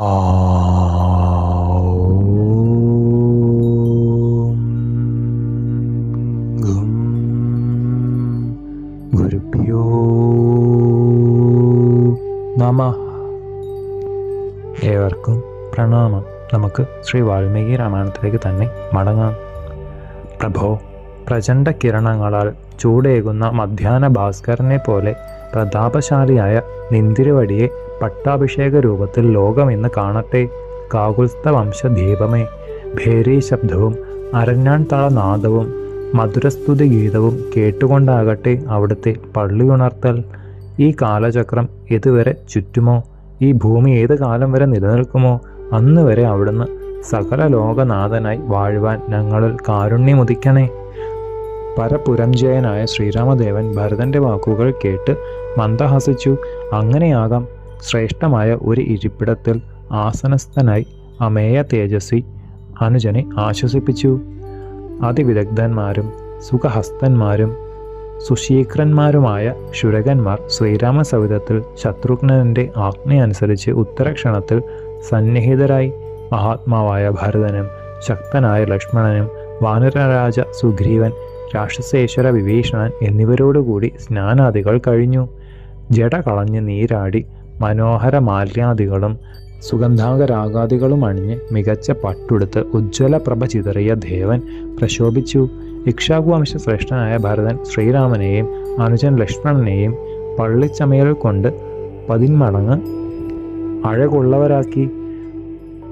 ഗും ഗുരുഭ്യോ നമ. ഏവർക്കും പ്രണാമം. നമുക്ക് ശ്രീ വാൽമീകി രാമായണത്തിലേക്ക് തന്നെ മടങ്ങാം. പ്രഭോ പ്രചണ്ഡ കിരണങ്ങളാൽ ചൂടേകുന്ന മധ്യാഹ്ന ഭാസ്കരനെ പോലെ പ്രതാപശാലിയായ നിന്തിരുവടിയെ പട്ടാഭിഷേക രൂപത്തിൽ ലോകം ഇന്ന് കാണട്ടെ. കാകുൽസ്ഥ വംശദീപമേ ഭേരീ ശബ്ദവും അരഞ്ഞാൺ തളനാദവും മധുരസ്തുതി ഗീതവും കേട്ടുകൊണ്ടാകട്ടെ അവിടുത്തെ പള്ളിയുണർത്തൽ. ഈ കാലചക്രം ഇതുവരെ ചുറ്റുമോ? ഈ ഭൂമി ഏത് കാലം വരെ നിലനിൽക്കുമോ? അന്ന് വരെ അവിടുന്ന് സകല ലോകനാഥനായി വാഴുവാൻ ഞങ്ങളിൽ കാരുണ്യമുദിക്കണേ. പരപുരഞ്ജയനായ ശ്രീരാമദേവൻ ഭരതന്റെ വാക്കുകൾ കേട്ട് മന്ദഹസിച്ചു. അങ്ങനെയാകാം ശ്രേഷ്ഠമായ ഒരു ഇരിപ്പിടത്തിൽ ആസനസ്ഥനായി അമേയ തേജസ്വി അനുജനെ ആശ്വസിപ്പിച്ചു. അതിവിദഗ്ധന്മാരും സുഖഹസ്തന്മാരും സുശീഘ്രന്മാരുമായ ശുരകന്മാർ ശ്രീരാമ സവിധത്തിൽ ശത്രുഘ്നന്റെ ആജ്ഞയനുസരിച്ച് ഉത്തരക്ഷണത്തിൽ സന്നിഹിതരായി. മഹാത്മാവായ ഭരതനും ശക്തനായ ലക്ഷ്മണനും വാനരരാജ സുഗ്രീവൻ രാക്ഷസേശ്വര വിഭീഷണൻ എന്നിവരോടുകൂടി സ്നാനാദികൾ കഴിഞ്ഞു. ജട കളഞ്ഞ് നീരാടി മനോഹര മാല്യാദികളും സുഗന്ധാകരാഗാദികളും അണിഞ്ഞ് മികച്ച പട്ടുടുത്ത് ഉജ്ജ്വല പ്രഭ ചിതറിയ ദേവൻ പ്രശോഭിച്ചു. ഇക്ഷാകുവംശ ശ്രേഷ്ഠനായ ഭരതൻ ശ്രീരാമനെയും അനുജൻ ലക്ഷ്മണനെയും പള്ളിച്ചമയൽ കൊണ്ട് പതിന്മടങ്ങ് അഴകുള്ളവരാക്കി.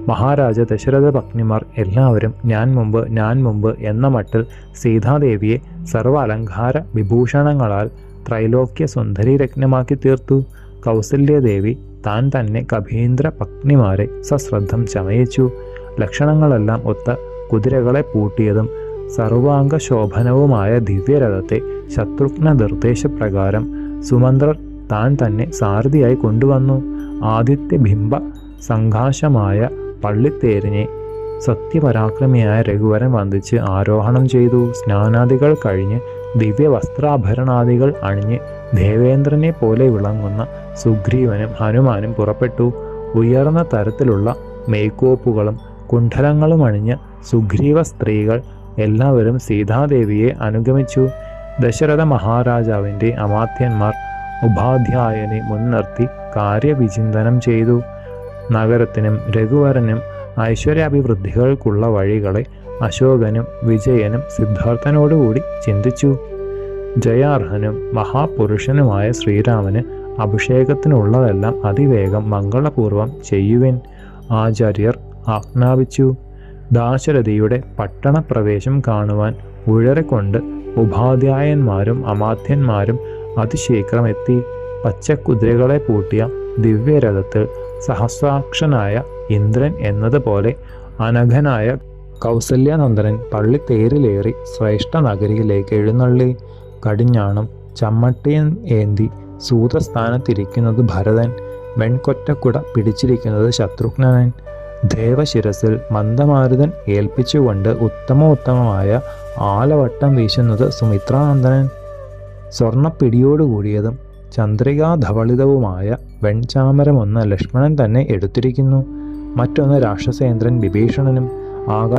മഹാരാജ ദശരഥ പത്നിമാർ എല്ലാവരും ഞാൻ മുമ്പ് ഞാൻ മുമ്പ് എന്ന മട്ടിൽ സീതാദേവിയെ സർവ അലങ്കാര വിഭൂഷണങ്ങളാൽ ത്രൈലോക്യ സുന്ദരി രത്നമാക്കി തീർത്തു. കൗസല്യദേവി താൻ തന്നെ കഭീന്ദ്ര പത്നിമാരെ സശ്രദ്ധം ചമയിച്ചു. ലക്ഷണങ്ങളെല്ലാം ഒത്ത കുതിരകളെ പൂട്ടിയതും സർവാംഗ ശോഭനവുമായ ദിവ്യരഥത്തെ ശത്രുഘ്ന നിർദ്ദേശപ്രകാരം സുമന്ത്രർ താൻ തന്നെ സാരഥിയായി കൊണ്ടുവന്നു. ആദിത്യ ബിംബ സംഘാശമായ പള്ളിത്തേരിനെ സത്യപരാക്രമിയായ രഘുവരൻ വന്ദിച്ച് ആരോഹണം ചെയ്തു. സ്നാനാദികൾ കഴിഞ്ഞ് ദിവ്യ വസ്ത്രാഭരണാദികൾ അണിഞ്ഞ് ദേവേന്ദ്രനെ പോലെ വിളങ്ങുന്ന സുഗ്രീവനും ഹനുമാനും പുറപ്പെട്ടു. ഉയർന്ന തരത്തിലുള്ള മേക്കോപ്പുകളും കുണ്ഠലങ്ങളും അണിഞ്ഞ് സുഗ്രീവ സ്ത്രീകൾ എല്ലാവരും സീതാദേവിയെ അനുഗമിച്ചു. ദശരഥ മഹാരാജാവിന്റെ അമാത്യന്മാർ ഉപാധ്യായനെ മുൻനിർത്തി കാര്യവിചിന്തനം ചെയ്തു. നഗരത്തിനും രഘുവരനും ഐശ്വര്യാഭിവൃദ്ധികൾക്കുള്ള വഴികളെ അശോകനും വിജയനും സിദ്ധാർത്ഥനോടുകൂടി ചിന്തിച്ചു. ജയാർഹനും മഹാപുരുഷനുമായ ശ്രീരാമന് അഭിഷേകത്തിനുള്ളതെല്ലാം അതിവേഗം മംഗളപൂർവം ചെയ്യുവിൻ. ആചാര്യർ ആജ്ഞാപിച്ചു. ദാശരഥിയുടെ പട്ടണപ്രവേശം കാണുവാൻ ഉഴരെക്കൊണ്ട് ഉപാധ്യായന്മാരും അമാത്യന്മാരും അതിശീഘ്രം എത്തി പച്ചക്കുതിരകളെ പൂട്ടിയ ദിവ്യരഥത്തിൽ സഹസ്രാക്ഷനായ ഇന്ദ്രൻ എന്നതുപോലെ അനഘനായ കൗസല്യാനന്ദനൻ പള്ളിത്തേരിലേറി ശ്രേഷ്ഠ നഗരിയിലേക്ക് എഴുന്നള്ളി. കടിഞ്ഞാണം ചമ്മട്ടിയും ഏന്തി സൂതസ്ഥാനത്തിരിക്കുന്നത് ഭരതൻ വെൺകൊറ്റക്കുട പിടിച്ചിരിക്കുന്നത് ശത്രുഘ്നൻ. ദേവശിരസിൽ മന്ദമാരുതൻ ഏൽപ്പിച്ചുകൊണ്ട് ഉത്തമോത്തമമായ ആലവട്ടം വീശുന്നത് സുമിത്രാനന്ദനൻ. സ്വർണപ്പിടിയോടുകൂടിയതും ചന്ദ്രികാധവളിതവുമായ വെൺചാമരമൊന്ന് ലക്ഷ്മണൻ തന്നെ എടുത്തിരിക്കുന്നു. മറ്റൊന്ന് രാക്ഷസേന്ദ്രൻ വിഭീഷണനും. ആകാ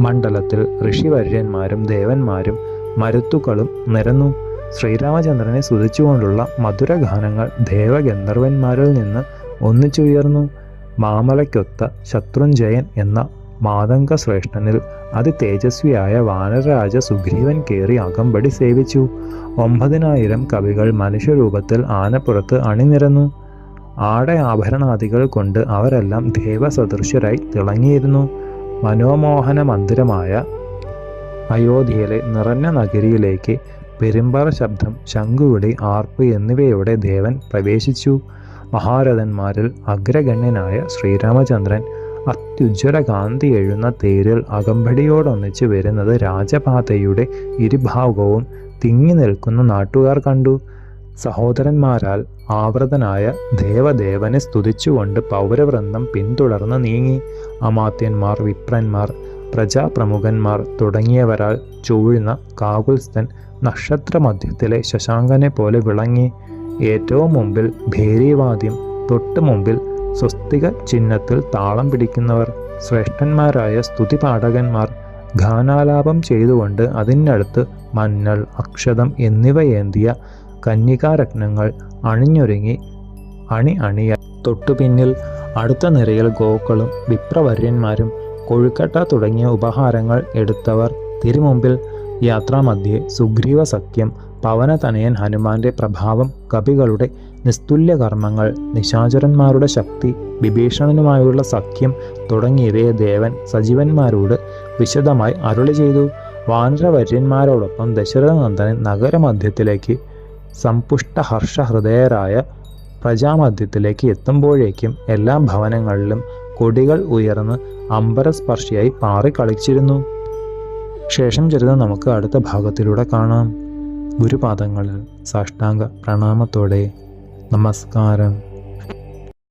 മണ്ഡലത്തിൽ ഋഷിവര്യന്മാരും ദേവന്മാരും മരുത്തുക്കളും നിരന്നു. ശ്രീരാമചന്ദ്രനെ സ്തുതിച്ചുകൊണ്ടുള്ള മധുരഗാനങ്ങൾ ദേവഗന്ധർവന്മാരിൽ നിന്ന് ഒന്നിച്ചുയർന്നു. മാമലയ്ക്കൊത്ത ശത്രുഞ്ജയൻ എന്ന മാതംഗ ശ്രേഷ്ഠനിൽ അതി തേജസ്വിയായ വാനരാജ സുഗ്രീവൻ കയറി അകമ്പടി സേവിച്ചു. ഒമ്പതിനായിരം കവികൾ മനുഷ്യരൂപത്തിൽ ആനപ്പുറത്ത് അണിനിരന്നു. ആടെ ആഭരണാദികൾ കൊണ്ട് അവരെല്ലാം ദേവസദൃശ്യരായി തിളങ്ങിയിരുന്നു. മനോമോഹന മന്ദിരമായ അയോധ്യയിലെ നിറഞ്ഞ നഗരിയിലേക്ക് പെരുമ്പറ ശബ്ദം ശംഖുവിളി ആർപ്പ് എന്നിവയോടെ ദേവൻ പ്രവേശിച്ചു. മഹാരഥന്മാരിൽ അഗ്രഗണ്യനായ ശ്രീരാമചന്ദ്രൻ അത്യുജ്വല കാന്തി എഴുന്ന തേരിൽ അകമ്പടിയോടൊന്നിച്ച് വരുന്നത് രാജപാതയുടെ ഇരുഭാഗവും തിങ്ങി നിൽക്കുന്ന നാട്ടുകാർ കണ്ടു. സഹോദരന്മാരാൽ ആവൃതനായ ദേവദേവനെ സ്തുതിച്ചുകൊണ്ട് പൗരവൃന്ദം പിന്തുടർന്ന് നീങ്ങി. അമാത്യന്മാർ വിപ്രന്മാർ പ്രജാപ്രമുഖന്മാർ തുടങ്ങിയവരാൽ ചൂഴുന്ന കാകുൽസ്ഥൻ നക്ഷത്രമധ്യത്തിലെ ശശാങ്കനെ പോലെ വിളങ്ങി ഏറ്റവും മുമ്പിൽ ഭേരീവാദ്യം തൊട്ടു മുമ്പിൽ സ്വസ്തിക ചിഹ്നത്തിൽ താളം പിടിക്കുന്നവർ ശ്രേഷ്ഠന്മാരായ സ്തുതിപാഠകന്മാർ ഗാനാലാപം ചെയ്തുകൊണ്ട് അതിനടുത്ത് മഞ്ഞൾ അക്ഷതം എന്നിവയേന്തിയ കന്യകാരത്നങ്ങൾ അണിഞ്ഞൊരുങ്ങി അണി അണിയ തൊട്ടുപിന്നിൽ അടുത്ത നിരയിൽ ഗോക്കളും വിപ്രവര്യന്മാരും കൊഴുക്കട്ട തുടങ്ങിയ ഉപഹാരങ്ങൾ എടുത്തവർ തിരുമുമ്പിൽ യാത്രാമധ്യേ സുഗ്രീവ സഖ്യം പവനതനയൻ ഹനുമാന്റെ പ്രഭാവം കവികളുടെ നിസ്തുല്യ കർമ്മങ്ങൾ നിശാചരന്മാരുടെ ശക്തി വിഭീഷണനുമായുള്ള സഖ്യം തുടങ്ങിയവയെ ദേവൻ സജീവന്മാരോട് വിശദമായി അരുളി ചെയ്തു. വാനരവര്യന്മാരോടൊപ്പം ദശരഥനന്ദനൻ നഗരമധ്യത്തിലേക്ക് സമ്പുഷ്ട ഹർഷഹൃദയരായ പ്രജാമധ്യത്തിലേക്ക് എത്തുമ്പോഴേക്കും എല്ലാ ഭവനങ്ങളിലും കൊടികൾ ഉയർന്ന് അമ്പരസ്പർശിയായി പാറി കളിച്ചിരുന്നു. ശേഷം ചരിതം നമുക്ക് അടുത്ത ഭാഗത്തിലൂടെ കാണാം. ഗുരുപാദങ്ങളിൽ സാഷ്ടാംഗ പ്രണാമത്തോടെ. നമസ്കാരം.